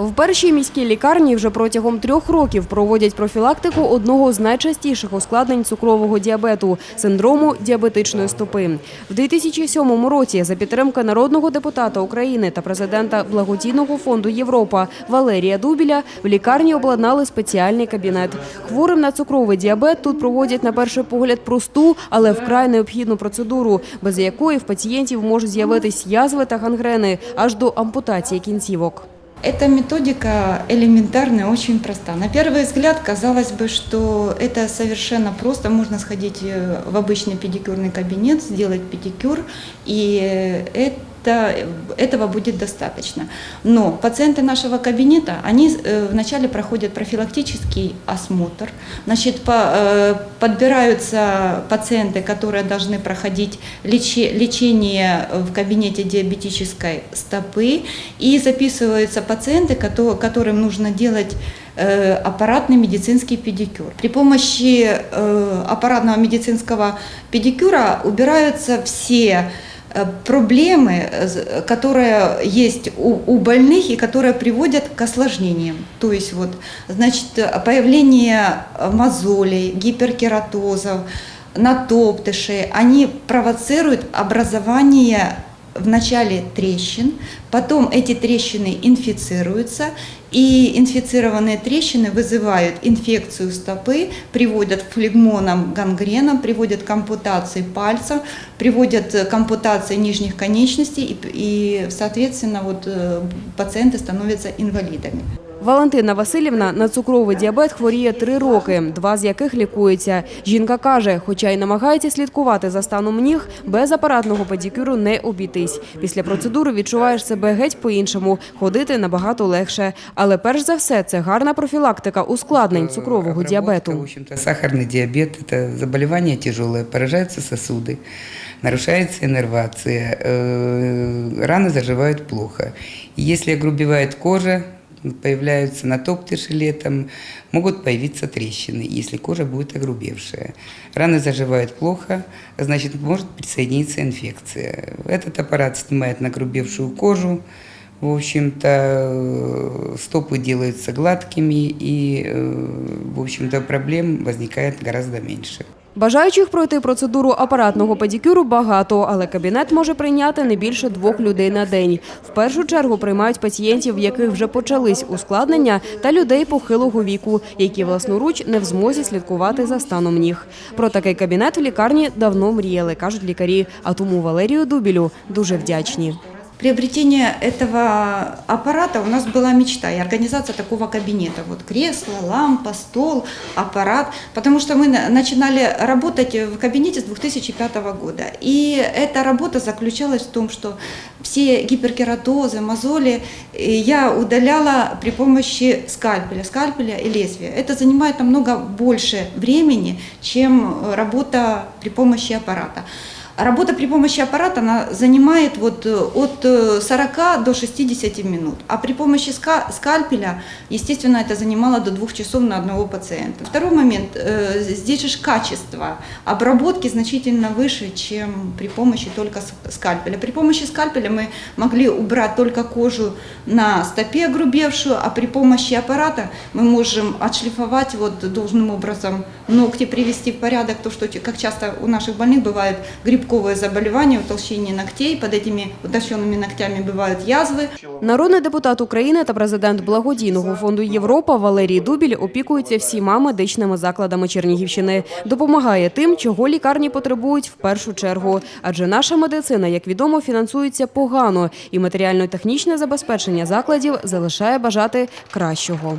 В першій міській лікарні вже протягом трьох років проводять профілактику одного з найчастіших ускладнень цукрового діабету – синдрому діабетичної стопи. В 2007 році за підтримки народного депутата України та президента Благодійного фонду Європа Валерія Дубіля в лікарні обладнали спеціальний кабінет. Хворим на цукровий діабет тут проводять на перший погляд просту, але вкрай необхідну процедуру, без якої в пацієнтів можуть з'явитись язви та гангрени аж до ампутації кінцівок. Эта методика элементарная, очень проста. На первый взгляд казалось бы, что это совершенно просто. Можно сходить э, в обычный педикюрный кабинет, сделать педикюр, и это, этого будет достаточно. Но пациенты нашего кабинета, они э, вначале проходят профилактический осмотр. Значит, по- э, подбираются пациенты, которые должны проходить лечи- лечение в кабинете диабетической стопы, и записываются пациенты, кото- которым нужно делать э, аппаратный медицинский педикюр. При помощи аппаратного медицинского педикюра убираются все проблемы, э, з- которые есть у, у больных и которые приводят к осложнениям. То есть вот, значит, э, появление э, мозолей, гиперкератозов, натоптышей, они провоцируют образование вначале трещин, потом эти трещины инфицируются, и инфицированные трещины вызывают инфекцию стопы, приводят к флегмонам, гангренам, приводят к ампутации пальцев, приводят к ампутации нижних конечностей, и, и соответственно, вот, э, пациенты становятся инвалидами. Валентина Васильівна на цукровий діабет хворіє три роки, два з яких лікується. Жінка каже, хоча й намагається слідкувати за станом ніг, без апаратного педикюру не обійтись. Після процедури відчуваєш себе геть по-іншому, ходити набагато легше. Але перш за все, це гарна профілактика ускладнень цукрового Обработка, В діабету. общем-то, сахарный диабет – это заболевание тяжелое, поражаются сосуды, нарушается иннервация, э, раны заживают плохо. И если огрубевает кожа, появляются натоптыши летом, могут появиться трещины, если кожа будет огрубевшая. Раны заживают плохо, значит, может присоединиться инфекция. Этот аппарат снимает нагрубевшую кожу, в общем-то, э, стопы делаются гладкими, и, э, в общем-то, проблем возникает гораздо меньше. Бажаючих пройти процедуру апаратного педикюру багато, але кабінет може прийняти не більше двох людей на день. В першу чергу приймають пацієнтів, в яких вже почались ускладнення, та людей похилого віку, які власноруч не в змозі слідкувати за станом ніг. Про такий кабінет в лікарні давно мріяли, кажуть лікарі. А тому Валерію Дубілю дуже вдячні. Приобретение этого аппарата у нас была мечта и организация такого кабинета. Вот кресло, лампа, стол, аппарат. Потому что мы на- начинали работать в кабинете с 2005 года. И эта работа заключалась в том, что все гиперкератозы, мозоли э, я удаляла при помощи скальпеля, скальпеля и лезвия. Это занимает намного больше времени, чем работа при помощи аппарата. Работа при помощи аппарата она занимает вот э, от э, 40 до 60 минут, а при помощи ска- скальпеля, естественно, это занимало до двух часов на одного пациента. Второй момент, э, здесь же качество обработки значительно выше, чем при помощи только скальпеля. При помощи скальпеля мы могли убрать только кожу на стопе огрубевшую, а при помощи аппарата мы можем отшлифовать вот должным образом ногти, привести в порядок, то, что, как часто у наших больных бывает грибковое заболевание, утолщение ногтей, под этими утолщенными ногтями бывают язвы. Народний депутат України та президент Благодійного фонду Європа Валерій Дубіль опікується всіма медичними закладами Чернігівщини. Допомагає тим, чого лікарні потребують в першу чергу. Адже наша медицина, як відомо, фінансується погано, і матеріально-технічне забезпечення закладів залишає бажати кращого.